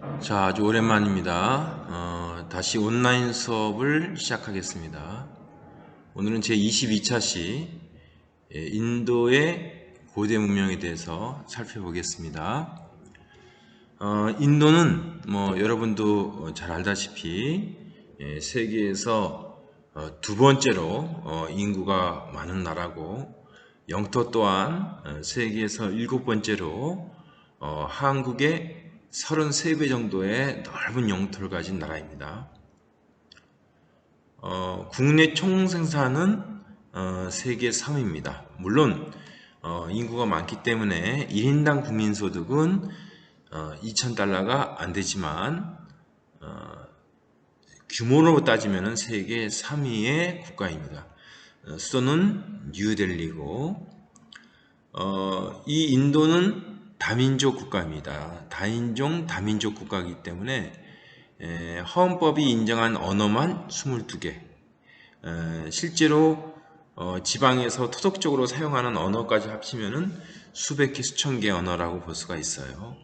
자, 아주 오랜만입니다. 어, 다시 온라인 수업을 시작하겠습니다. 오늘은 제 22차 시 예, 인도의 고대 문명에 대해서 살펴보겠습니다. 어, 인도는 뭐 여러분도 잘 알다시피 예, 세계에서 어, 두 번째로 어, 인구가 많은 나라고 영토 또한 어, 세계에서 일곱 번째로 어, 한국의 33배 정도의 넓은 영토를 가진 나라입니다. 어, 국내 총 생산은 어, 세계 3위입니다. 물론 어, 인구가 많기 때문에 1인당 국민소득은 어, 2,000달러가 안 되지만 어, 규모로 따지면 세계 3위의 국가입니다. 어, 수도는 뉴델리고 어, 이 인도는 다민족 국가입니다. 다인종 다민족 국가이기 때문에 에, 헌법이 인정한 언어만 22개. 에, 실제로 어, 지방에서 토속적으로 사용하는 언어까지 합치면은 수백 개, 수천 개 언어라고 볼 수가 있어요.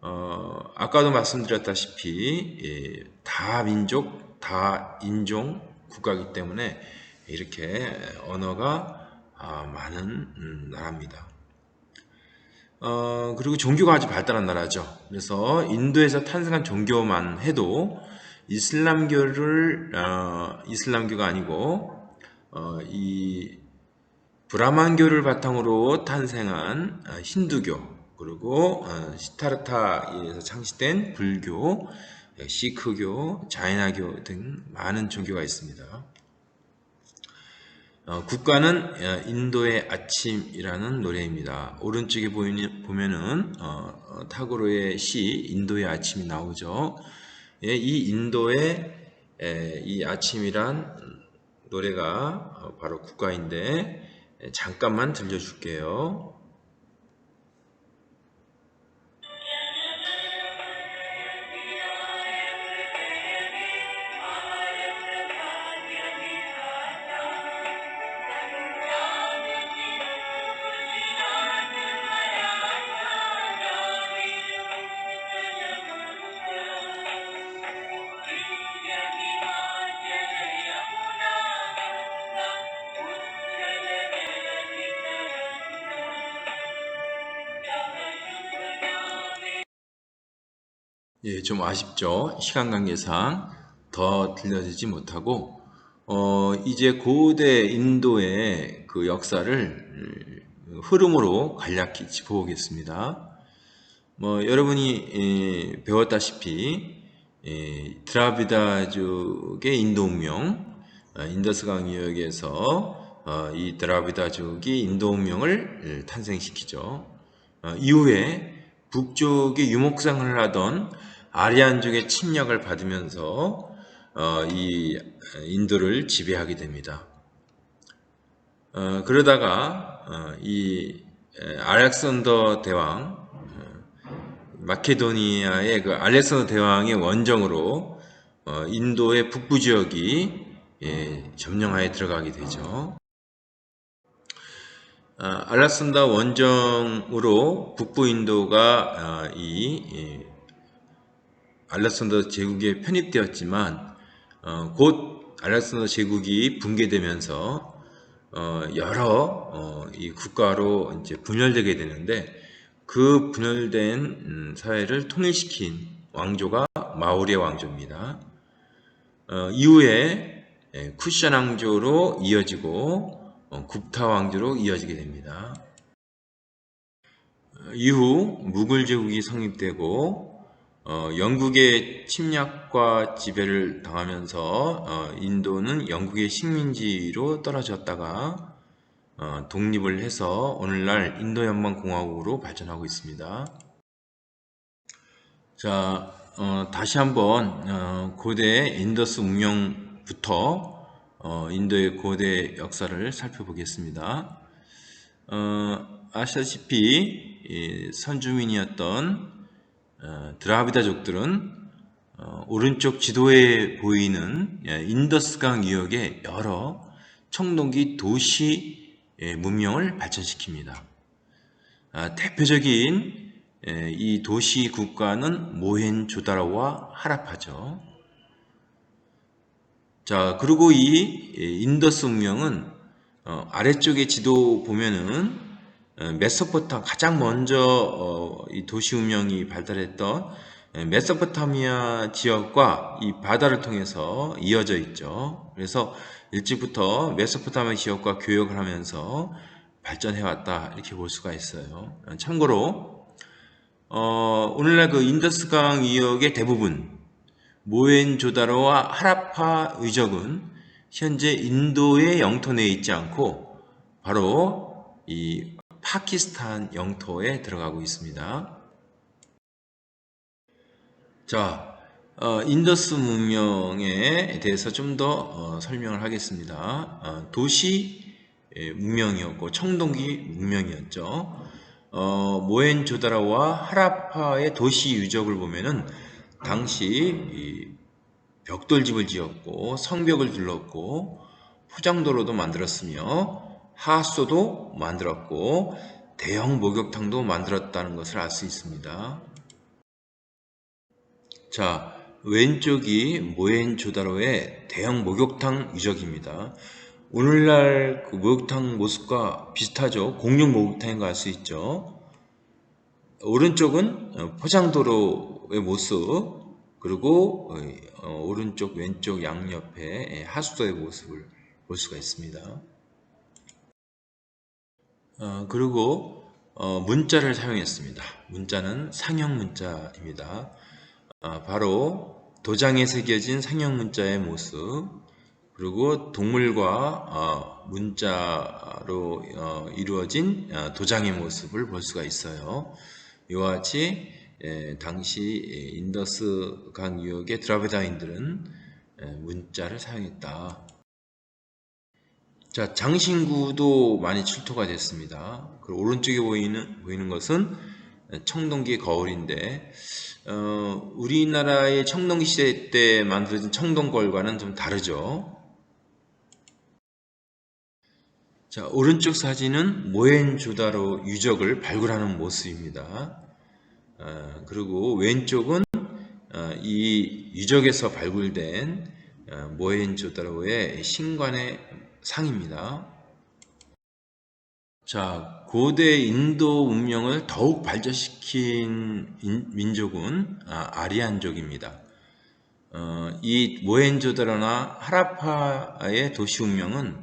어, 아까도 말씀드렸다시피 예, 다 민족, 다 인종 국가이기 때문에 이렇게 언어가 아, 많은 음, 나라입니다. 어, 그리고 종교가 아주 발달한 나라죠. 그래서 인도에서 탄생한 종교만 해도 이슬람교를 어, 이슬람교가 아니고 어, 이 브라만교를 바탕으로 탄생한 어, 힌두교 그리고 어, 시타르타에서 창시된 불교, 시크교, 자이나교 등 많은 종교가 있습니다. 어, 국가는 어, 인도의 아침이라는 노래입니다. 오른쪽에 보면은 어, 어, 타고로의 시 인도의 아침이 나오죠. 예, 이 인도의 에, 이 아침이란 노래가 어, 바로 국가인데 에, 잠깐만 들려줄게요. 예, 좀 아쉽죠. 시간 관계상 더 들려드리지 못하고, 어, 이제 고대 인도의 그 역사를 음, 흐름으로 간략히 짚어보겠습니다. 뭐, 여러분이 예, 배웠다시피, 예, 드라비다족의 인도운명, 어, 인더스강 유역에서 어, 이 드라비다족이 인도운명을 예, 탄생시키죠. 어, 이후에 북쪽의 유목상을 하던 아리안족의 침략을 받으면서 어, 이 인도를 지배하게 됩니다. 어, 그러다가 어, 이 알렉산더 대왕 마케도니아의 그 알렉산더 대왕의 원정으로 어, 인도의 북부 지역이 예, 점령하에 들어가게 되죠. 아, 알렉산더 원정으로 북부 인도가 아, 이, 이 알렉산더 제국에 편입되었지만 어, 곧 알렉산더 제국이 붕괴되면서 어, 여러 어, 이 국가로 이제 분열되게 되는데 그 분열된 음, 사회를 통일시킨 왕조가 마오리의 왕조입니다. 어, 이후에 예, 쿠션 왕조로 이어지고 어, 굽타 왕조로 이어지게 됩니다. 어, 이후 무굴 제국이 성립되고 어, 영국의 침략과 지배를 당하면서 어, 인도는 영국의 식민지로 떨어졌다가 어, 독립을 해서 오늘날 인도연방공화국으로 발전하고 있습니다. 자, 어, 다시 한번 어, 고대 인더스 문명부터 어, 인도의 고대 역사를 살펴보겠습니다. 어, 아시다시피 이 선주민이었던 어, 드라비다족들은 어, 오른쪽 지도에 보이는 예, 인더스강 유역의 여러 청동기 도시 예, 문명을 발전시킵니다. 아, 대표적인 에, 이 도시 국가는 모헨조다로와 하라파죠. 자, 그리고 이 인더스 문명은 어, 아래쪽에 지도 보면은 어, 메소포타 가장 먼저 어, 이 도시 운명이 발달했던 에, 메소포타미아 지역과 이 바다를 통해서 이어져 있죠. 그래서 일찍부터 메소포타미아 지역과 교역을 하면서 발전해 왔다 이렇게 볼 수가 있어요. 참고로 어, 오늘날 그 인더스강 위역의 대부분 모헨조다로와 하라파 의적은 현재 인도의 영토 내에 있지 않고 바로 이 파키스탄 영토에 들어가고 있습니다. 자, 어, 인더스 문명에 대해서 좀더 어, 설명을 하겠습니다. 어, 도시 예, 문명이었고 청동기 문명이었죠. 어, 모헨조다라와 하라파의 도시 유적을 보면은 당시 벽돌집을 지었고 성벽을 둘렀고 포장도로도 만들었으며 하수도 만들었고 대형 목욕탕도 만들었다는 것을 알 수 있습니다. 자, 왼쪽이 모헨조다로의 대형 목욕탕 유적입니다. 오늘날 그 목욕탕 모습과 비슷하죠. 공룡 목욕탕인 거 알 수 있죠. 오른쪽은 포장도로의 모습, 그리고 어, 오른쪽, 왼쪽 양옆에 하수도의 모습을 볼 수가 있습니다. 어, 그리고 어, 문자를 사용했습니다. 문자는 상형 문자입니다. 어, 바로 도장에 새겨진 상형 문자의 모습, 그리고 동물과 어, 문자로 어, 이루어진 어, 도장의 모습을 볼 수가 있어요. 이와 같이 에, 당시 인더스 강 유역의 드라비다인들은 에, 문자를 사용했다. 자, 장신구도 많이 출토가 됐습니다. 그 오른쪽에 보이는 보이는 것은 청동기 거울인데 어, 우리나라의 청동기 시대 때 만들어진 청동거울과는 좀 다르죠. 자, 오른쪽 사진은 모헨조다로 유적을 발굴하는 모습입니다. 어, 그리고 왼쪽은 어, 이 유적에서 발굴된 어, 모헨조다로의 신관의 상입니다. 자, 고대 인도 문명을 더욱 발전시킨 민족은 아, 리안족입니다 어, 이 모헨조다로나 하라파의 도시 운명은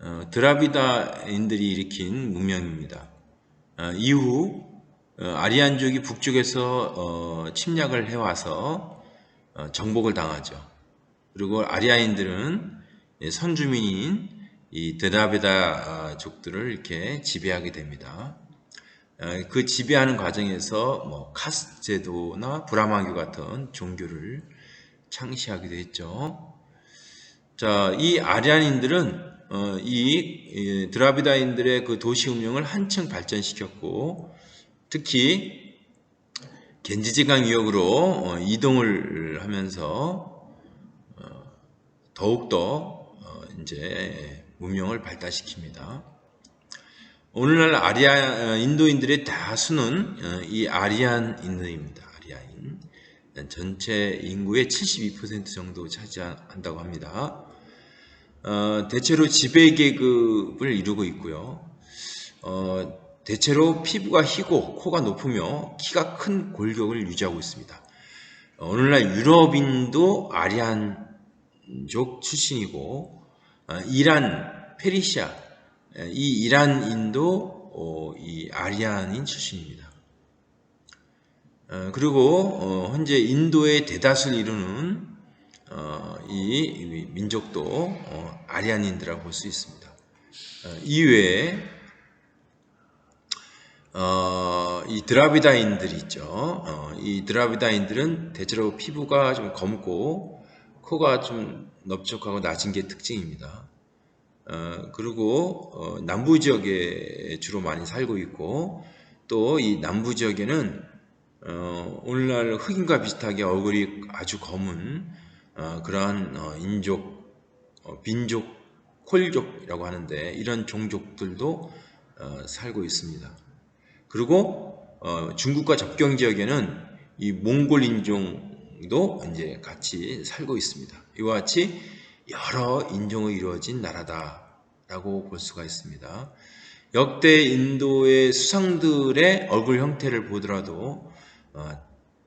어, 드라비다인들이 일으킨 문명입니다. 어, 이후 어, 아리안족이 북쪽에서 어, 침략을 해와서 어, 정복을 당하죠. 그리고 아리아인들은 선주민인 이 드라비다족들을 이렇게 지배하게 됩니다. 어, 그 지배하는 과정에서 뭐 카스 제도나 브라마교 같은 종교를 창시하게 됐죠. 자, 이 아리안인들은 어, 이 드라비다인들의 그 도시 운명을 한층 발전시켰고 특히 겐지지강 유역으로 어, 이동을 하면서 어, 더욱더 이제 문명을 발달시킵니다. 오늘날 아리아 인도인들의 다수는 이 아리안인들입니다. 아리아인 전체 인구의 72% 정도 차지한다고 합니다. 어, 대체로 지배 계급을 이루고 있고요. 어, 대체로 피부가 희고 코가 높으며 키가 큰 골격을 유지하고 있습니다. 어, 오늘날 유럽인도 아리안족 출신이고 어, 이란, 페르시아 이 이란인도 어, 이 아리안인 출신입니다. 어, 그리고 어, 현재 인도의 대다수를 이루는 어, 이 민족도 어, 아리안인들이라고 볼 수 있습니다. 어, 이외에 어, 이 드라비다인들이 있죠. 어, 이 드라비다인들은 대체로 피부가 좀 검고 코가 좀 넓적하고 낮은 게 특징입니다. 어, 그리고 남부 지역에 주로 많이 살고 있고 또 이 남부 지역에는 오늘날 흑인과 비슷하게 얼굴이 아주 검은 어, 그러한 어, 인족, 어, 빈족, 콜족이라고 하는데 이런 종족들도 어, 살고 있습니다. 그리고 어, 중국과 접경 지역에는 이 몽골 인종 도 이제 같이 살고 있습니다. 이와 같이 여러 인종이 이루어진 나라다라고 볼 수가 있습니다. 역대 인도의 수상들의 얼굴 형태를 보더라도 어,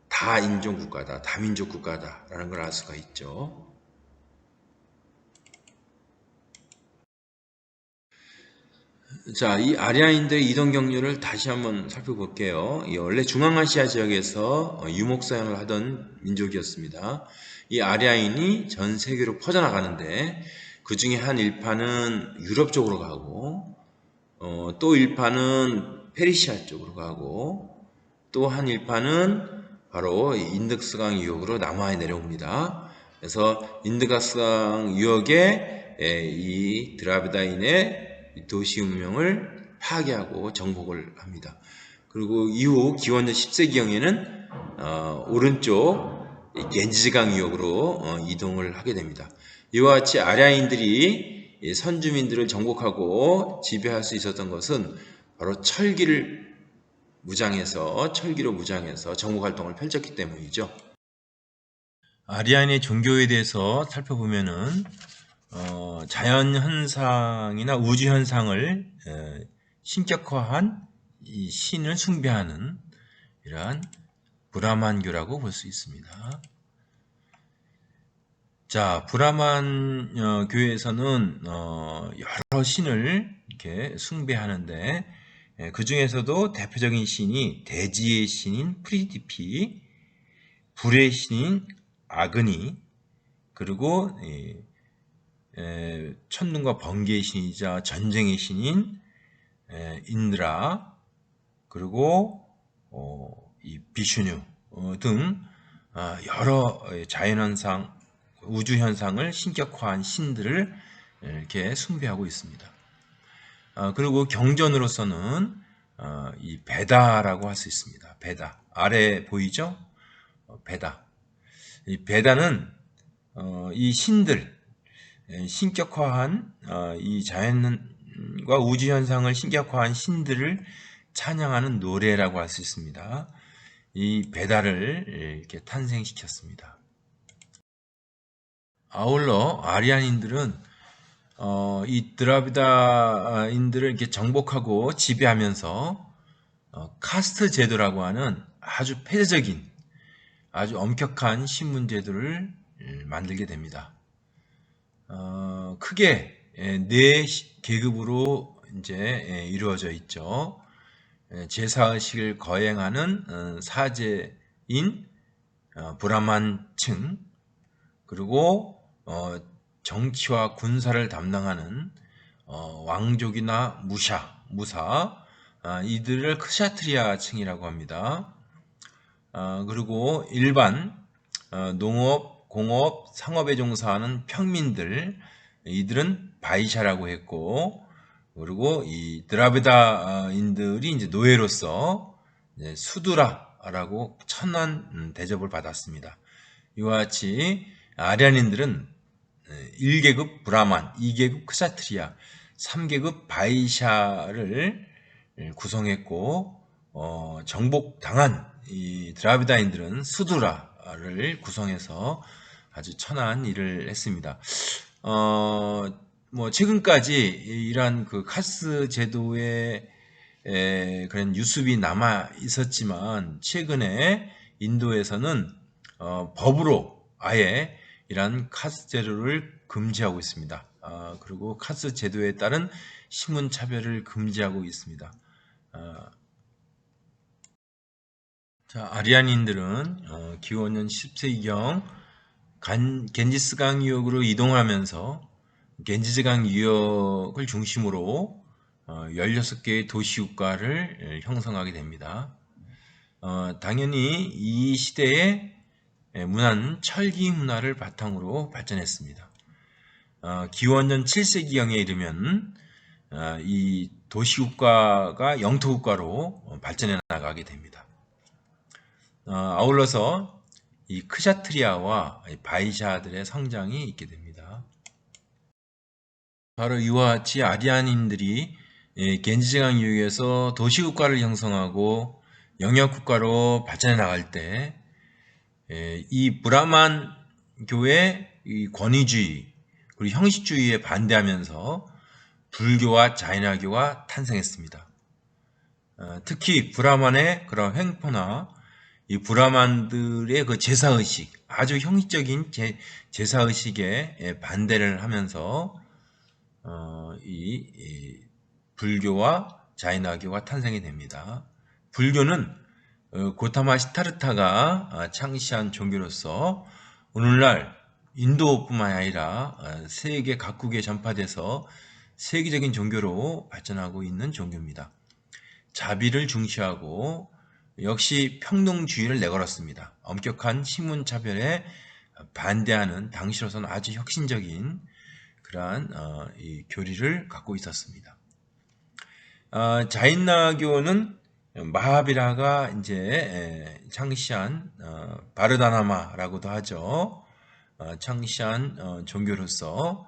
다인종 국가다, 다민족 국가다라는 걸 알 수가 있죠. 자, 이 아리아인들의 이동 경로를 다시 한번 살펴볼게요. 이 원래 중앙아시아 지역에서 어, 유목사용을 하던 민족이었습니다. 이 아리아인이 전 세계로 퍼져나가는데 그 중에 한 일파는 유럽 쪽으로 가고 어, 또 일파는 페르시아 쪽으로 가고 또 한 일파는 바로 인덕스강 유역으로 남하에 내려옵니다. 그래서 인드가스강 유역에 에, 이 드라비다인의 도시 운명을 파괴하고 정복을 합니다. 그리고 이후 기원전 10세기경에는 어, 오른쪽 겐지강 유역으로 어, 이동을 하게 됩니다. 이와 같이 아리아인들이 이 선주민들을 정복하고 지배할 수 있었던 것은 바로 철기를 무장해서 철기로 무장해서 정복 활동을 펼쳤기 때문이죠. 아리안의 종교에 대해서 살펴보면은 어, 자연 현상이나 우주 현상을 에, 신격화한 이 신을 숭배하는 이러한 브라만교라고 볼 수 있습니다. 자, 브라만 어, 교회에서는 어, 여러 신을 이렇게 숭배하는데 예, 그 중에서도 대표적인 신이 대지의 신인 프리디피, 불의 신인 아그니, 그리고 예, 예, 천둥과 번개의 신이자 전쟁의 신인 예, 인드라, 그리고 어, 이 비슈뉴 어, 등 어, 여러 자연현상, 우주현상을 신격화한 신들을 이렇게 숭배하고 있습니다. 어, 그리고 경전으로서는 어, 이 베다라고 할 수 있습니다. 베다 아래 보이죠? 어, 베다. 이 베다는 어, 이 신들 예, 신격화한 어, 이 자연과 우주 현상을 신격화한 신들을 찬양하는 노래라고 할 수 있습니다. 이 베다를 이렇게 탄생시켰습니다. 아울러 아리안인들은 어, 이 드라비다인들을 이렇게 정복하고 지배하면서 어, 카스트 제도라고 하는 아주 폐쇄적인 아주 엄격한 신문 제도를 만들게 됩니다. 어, 크게 네 계급으로 이제 이루어져 있죠. 제사의식을 거행하는 어, 사제인 어, 브라만층 그리고 정치와 군사를 담당하는 왕족이나 무샤, 무사 이들을 크샤트리아층이라고 합니다. 그리고 일반 농업 공업, 상업에 종사하는 평민들 이들은 바이샤라고 했고 그리고 이 드라비다인들이 이제 노예로서 이제 수두라라고 천한 음, 대접을 받았습니다. 이와 같이 아리안인들은 1계급 브라만, 2계급 크사트리아, 3계급 바이샤를 구성했고 어, 정복당한 이 드라비다인들은 수두라를 구성해서 아주 천한 일을 했습니다. 어, 뭐 최근까지 이러한 그 카스 제도의 에, 그런 유습이 남아 있었지만 최근에 인도에서는 어, 법으로 아예 이러한 카스 제도를 금지하고 있습니다. 어, 그리고 카스 제도에 따른 신문 차별을 금지하고 있습니다. 어, 자, 아리안인들은 어, 기원전 10세기경 간, 겐지스강 유역으로 이동하면서 겐지스강 유역을 중심으로 어, 16개의 도시국가를 형성하게 됩니다. 어, 당연히 이 시대의 문화는 철기 문화를 바탕으로 발전했습니다. 어, 기원전 7세기경에 이르면 어, 이 도시국가가 영토국가로 발전해 나가게 됩니다. 어, 아울러서 이 크샤트리아와 바이샤들의 성장이 있게 됩니다. 바로 이와 같이 아리안인들이 겐지강 유역에서 도시국가를 형성하고 영역 국가로 발전해 나갈 때 이 브라만 교의 이 권위주의 그리고 형식주의에 반대하면서 불교와 자이나교가 탄생했습니다. 어, 특히 브라만의 그런 횡포나 이 브라만들의 그 제사의식, 아주 형식적인 제, 제사의식에 반대를 하면서 어, 이, 이 불교와 자이나교가 탄생이 됩니다. 불교는 어, 고타마 시타르타가 아, 창시한 종교로서 오늘날 인도뿐만 아니라 어, 세계 각국에 전파돼서 세계적인 종교로 발전하고 있는 종교입니다. 자비를 중시하고 역시 평등주의를 내걸었습니다. 엄격한 신문차별에 반대하는 당시로서는 아주 혁신적인 그러한 어, 교리를 갖고 있었습니다. 자인나교는 마하비라가 이제 창시한 어, 바르다나마라고도 하죠. 어, 창시한 어, 종교로서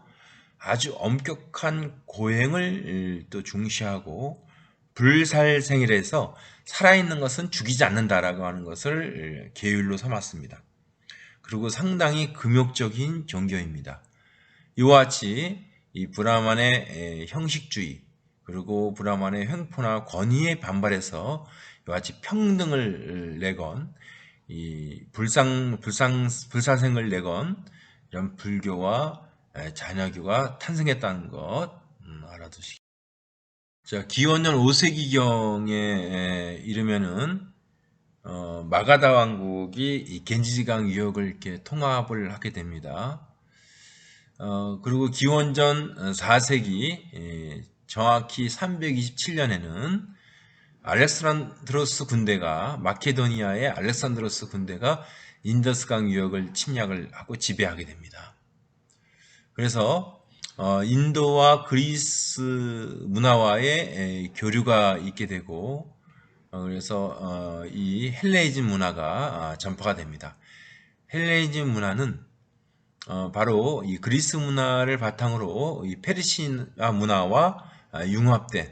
아주 엄격한 고행을 또 중시하고 불살생일에서 살아있는 것은 죽이지 않는다라고 하는 것을 계율로 삼았습니다. 그리고 상당히 금욕적인 종교입니다. 이와 같이 이 브라만의 형식주의, 그리고 브라만의 횡포나 권위에 반발해서 이와 같이 평등을 내건 이 불상 불상 불사생을 내건 이런 불교와 자녀교가 탄생했다는 것 음, 알아두시기. 자 기원전 5세기경에 이르면은 어, 마가다 왕국이 이 겐지지강 유역을 이렇게 통합을 하게 됩니다. 어, 그리고 기원전 4세기 정확히 327년에는 알렉산드로스 군대가 마케도니아의 알렉산드로스 군대가 인더스강 유역을 침략을 하고 지배하게 됩니다. 그래서 어, 인도와 그리스 문화와의 교류가 있게 되고 어, 그래서 어, 이 헬레이즘 문화가 아, 전파가 됩니다. 헬레이즘 문화는 어, 바로 이 그리스 문화를 바탕으로 이 페르시아 문화와 아, 융합된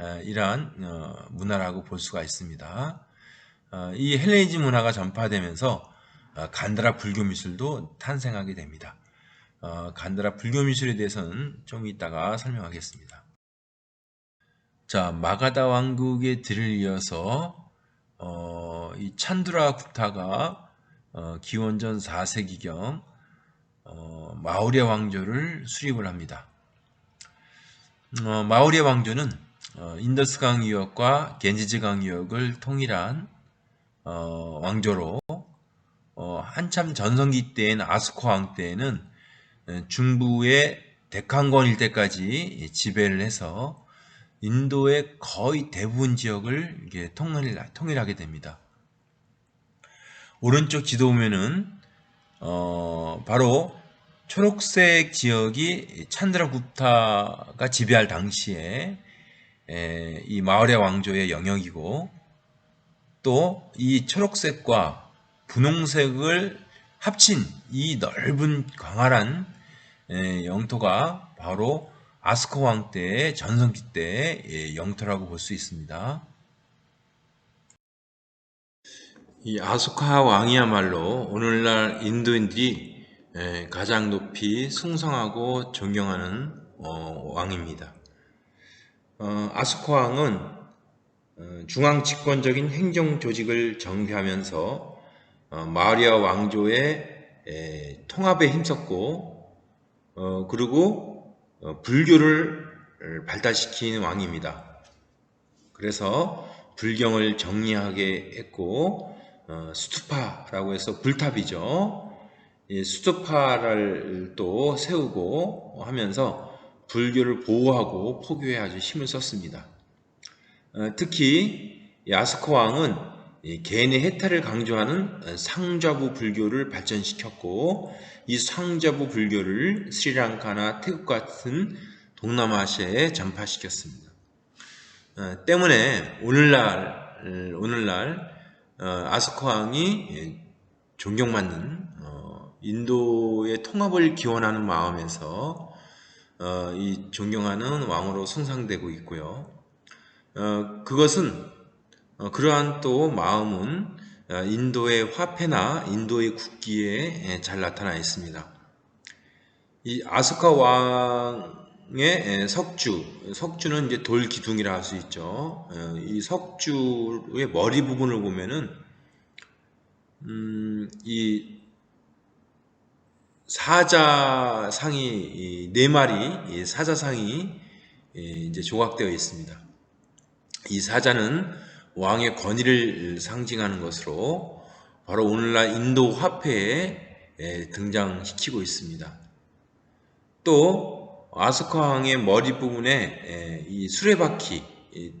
아, 이러한 어, 문화라고 볼 수가 있습니다. 어, 이 헬레니즘 문화가 전파되면서 간다라 불교 미술도 탄생하게 됩니다. 간다라 불교 미술에 대해서는 좀 이따가 설명하겠습니다. 자, 마가다 왕국의 뒤를 이어서 어, 이 찬두라 국타가 어, 기원전 4세기경 어, 마우리아 왕조를 수립을 합니다. 어, 마우리아 왕조는 어, 인더스강 유역과 겐지즈강 유역을 통일한 어, 왕조로 어, 한참 전성기 때인 아스코 왕 때에는 어, 중부의 데칸권 일대까지 지배를 해서 인도의 거의 대부분 지역을 통일, 통일 하게 됩니다. 오른쪽 지도 보면은 어, 바로 초록색 지역이 찬드라 굽타가 지배할 당시에 이 마을의 왕조의 영역이고 또 이 초록색과 분홍색을 합친 이 넓은 광활한 영토가 바로 아스코 왕 때의 전성기 때의 영토라고 볼 수 있습니다. 이 아스카 왕이야말로 오늘날 인도인들이 예, 가장 높이 숭상하고 존경하는 어, 왕입니다. 어, 아스코 왕은 어, 중앙 집권적인 행정 조직을 정비하면서 마리아 왕조의 통합에 힘썼고 그리고 불교를 발달시킨 왕입니다. 그래서 불경을 정리하게 했고 수투파라고 해서 불탑이죠. 수도파를 또 세우고 하면서 불교를 보호하고 포교에 아주 힘을 썼습니다. 어, 특히 야스코 왕은 개인의 해탈을 강조하는 상좌부 불교를 발전시켰고 이 상좌부 불교를 스리랑카나 태국 같은 동남아시아에 전파시켰습니다. 어, 때문에 오늘날 오늘날 어, 아스코 왕이 존경받는 인도의 통합을 기원하는 마음에서 어, 이 존경하는 왕으로 숭상되고 있고요. 어, 그것은 어, 그러한 또 마음은 어, 인도의 화폐나 인도의 국기에 예, 잘 나타나 있습니다. 이 아스카 왕의 예, 석주, 석주는 이제 돌 기둥이라 할 수 있죠. 어, 이 석주의 머리 부분을 보면은 음, 이 사자상이 네 마리 이 사자상이 예, 이제 조각되어 있습니다. 이 사자는 왕의 권위를 상징하는 것으로 바로 오늘날 인도 화폐에 예, 등장시키고 있습니다. 또 아스카 왕의 머리 부분에 예, 이 수레바퀴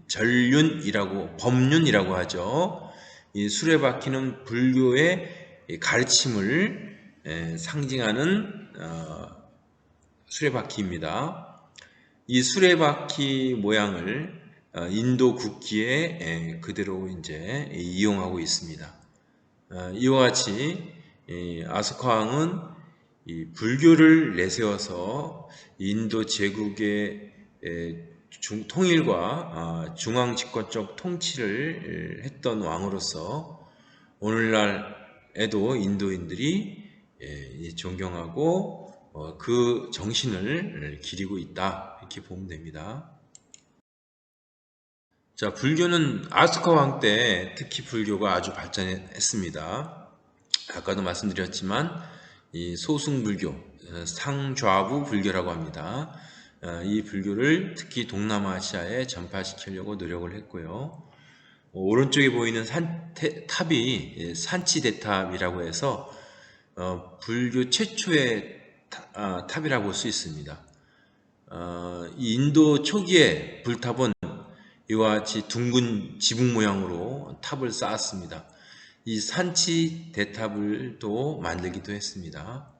전륜이라고 법륜이라고 하죠. 이 수레바퀴는 불교의 가르침을 예, 상징하는 어, 수레바퀴입니다. 이 수레바퀴 모양을 어, 인도 국기에 예, 그대로 이제 이용하고 있습니다. 어, 이와 같이 아스카왕은 불교를 내세워서 인도 제국의 통일과 아, 중앙 집권적 통치를 했던 왕으로서 오늘날에도 인도인들이 존경하고 어, 그 정신을 기리고 있다 이렇게 보면 됩니다. 자, 불교는 아스카 왕 때 특히 불교가 아주 발전했습니다. 아까도 말씀드렸지만 이 소승불교, 어, 상좌부 불교라고 합니다. 어, 이 불교를 특히 동남아시아에 전파시키려고 노력을 했고요. 오른쪽에 보이는 산, 탑이 예, 산치대탑이라고 해서 어, 불교 최초의 타, 아, 탑이라고 볼 수 있습니다. 이 인도 초기에 불탑은 이와 같이 둥근 지붕 모양으로 탑을 쌓았습니다. 이 산치 대탑을 또 만들기도 했습니다.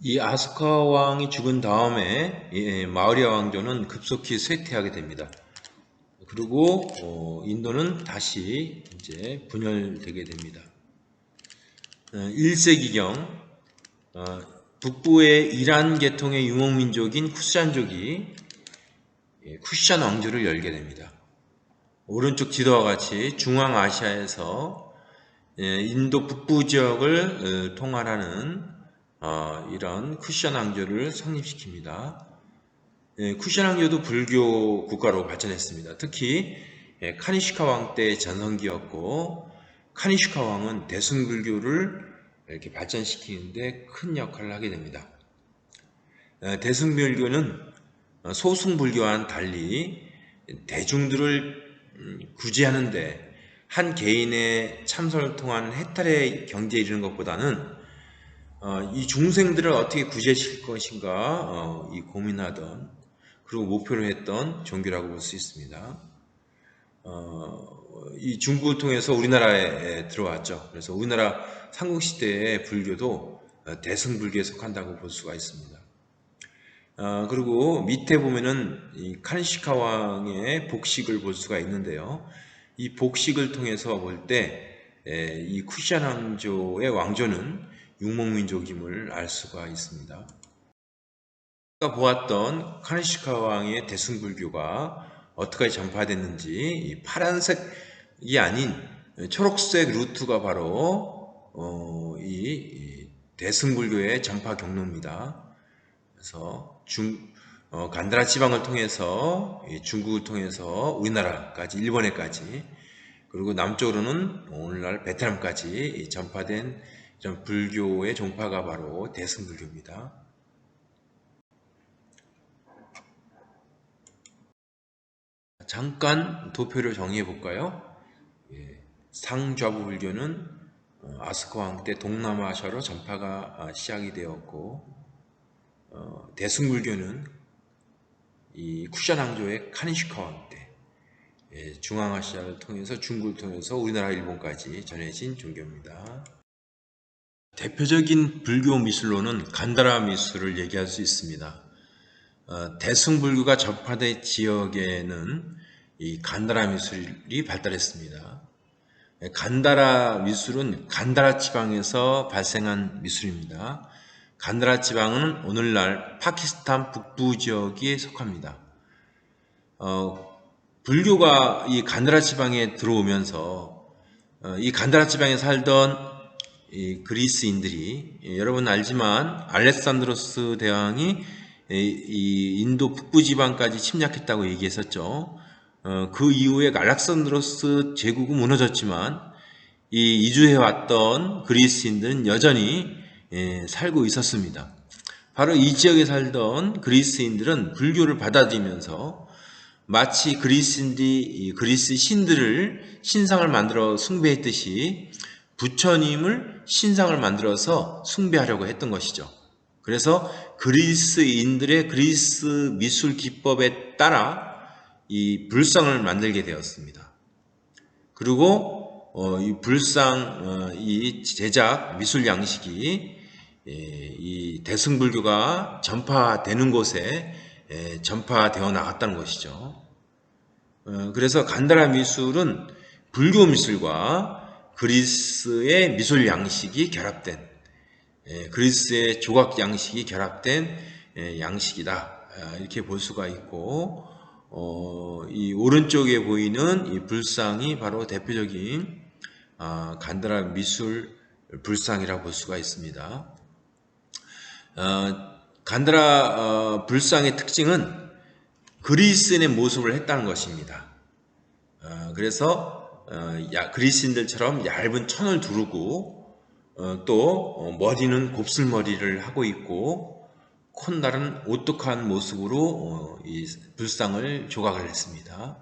이 아스카 왕이 죽은 다음에 마우리아 왕조는 급속히 쇠퇴하게 됩니다. 그리고 어, 인도는 다시 이제 분열되게 됩니다. 1세기경 어, 북부의 이란 계통의 유목민족인 쿠샨족이 예, 쿠션 왕조를 열게 됩니다. 오른쪽 지도와 같이 중앙아시아에서 예, 인도 북부 지역을 어, 통할하는 어, 이런 쿠션 왕조를 성립시킵니다. 예, 쿠션 왕조도 불교 국가로 발전했습니다. 특히 카니시카 왕때 전성기였고 카니시카 왕은 대승불교를 이렇게 발전시키는데 큰 역할을 하게 됩니다. 대승불교는 어, 소승불교와는 달리 대중들을 음, 구제하는데 한 개인의 참선을 통한 해탈의 경지에 이르는 것보다는 어, 이 중생들을 어떻게 구제시킬 것인가 어, 이 고민하던 그리고 목표로 했던 종교라고 볼 수 있습니다. 이 중국을 통해서 우리나라에 들어왔죠. 그래서 우리나라 삼국시대의 불교도 대승불교에 속한다고 볼 수가 있습니다. 어, 그리고 밑에 보면은 이 칸시카 왕의 복식을 볼 수가 있는데요. 이 복식을 통해서 볼 때 이 쿠시안 왕조의 왕조는 육목민족임을 알 수가 있습니다. 아까 보았던 카니시카 왕의 대승불교가 어떻게 전파됐는지 파란색이 아닌 초록색 루트가 바로 어, 이 대승불교의 전파 경로입니다. 그래서 중, 어, 간다라 지방을 통해서 중국을 통해서 우리나라까지 일본에까지 그리고 남쪽으로는 오늘날 베트남까지 전파된 이런 불교의 종파가 바로 대승불교입니다. 잠깐 도표를 정리해 볼까요? 예, 상좌부 불교는 어, 아스카 왕때 동남아시아로 전파가 아, 시작이 되었고 어, 대승불교는 이 쿠션 왕조의 카니시카 왕 때, 예, 중앙아시아를 통해서 중국을 통해서 우리나라 일본까지 전해진 종교입니다. 대표적인 불교 미술로는 간다라 미술을 얘기할 수 있습니다. 어, 대승불교가 접화된 지역에는 이 간다라 미술이 발달했습니다. 예, 간다라 미술은 간다라 지방에서 발생한 미술입니다. 간다라 지방은 오늘날 파키스탄 북부 지역에 속합니다. 어, 불교가 이 간다라 지방에 들어오면서 어, 이 간다라 지방에 살던 이 그리스인들이 예, 여러분 알지만 알렉산드로스 대왕이 인도 북부 지방까지 침략했다고 얘기했었죠. 어, 그 이후에 알렉산드로스 제국은 무너졌지만 이 이주해 왔던 그리스인들은 여전히 예, 살고 있었습니다. 바로 이 지역에 살던 그리스인들은 불교를 받아들이면서 마치 그리스인들이 이 그리스 신들을 신상을 만들어 숭배했듯이 부처님을 신상을 만들어서 숭배하려고 했던 것이죠. 그래서 그리스인들의 그리스 미술 기법에 따라 이 불상을 만들게 되었습니다. 그리고 어, 이 불상 어, 이 제작 미술 양식이 예, 이 대승불교가 전파되는 곳에 예, 전파되어 나갔다는 것이죠. 어, 그래서 간다라 미술은 불교 미술과 그리스의 미술 양식이 결합된 예, 그리스의 조각 양식이 결합된 예, 양식이다 아, 이렇게 볼 수가 있고 어, 이 오른쪽에 보이는 이 불상이 바로 대표적인 아, 간다라 미술 불상이라고 볼 수가 있습니다. 어, 간다라 어, 불상의 특징은 그리스인의 모습을 했다는 것입니다. 어, 그래서 어, 야- 그리스인들처럼 얇은 천을 두르고 어, 또 어, 머리는 곱슬머리를 하고 있고 콧날은 오똑한 모습으로 어, 이 불상을 조각을 했습니다.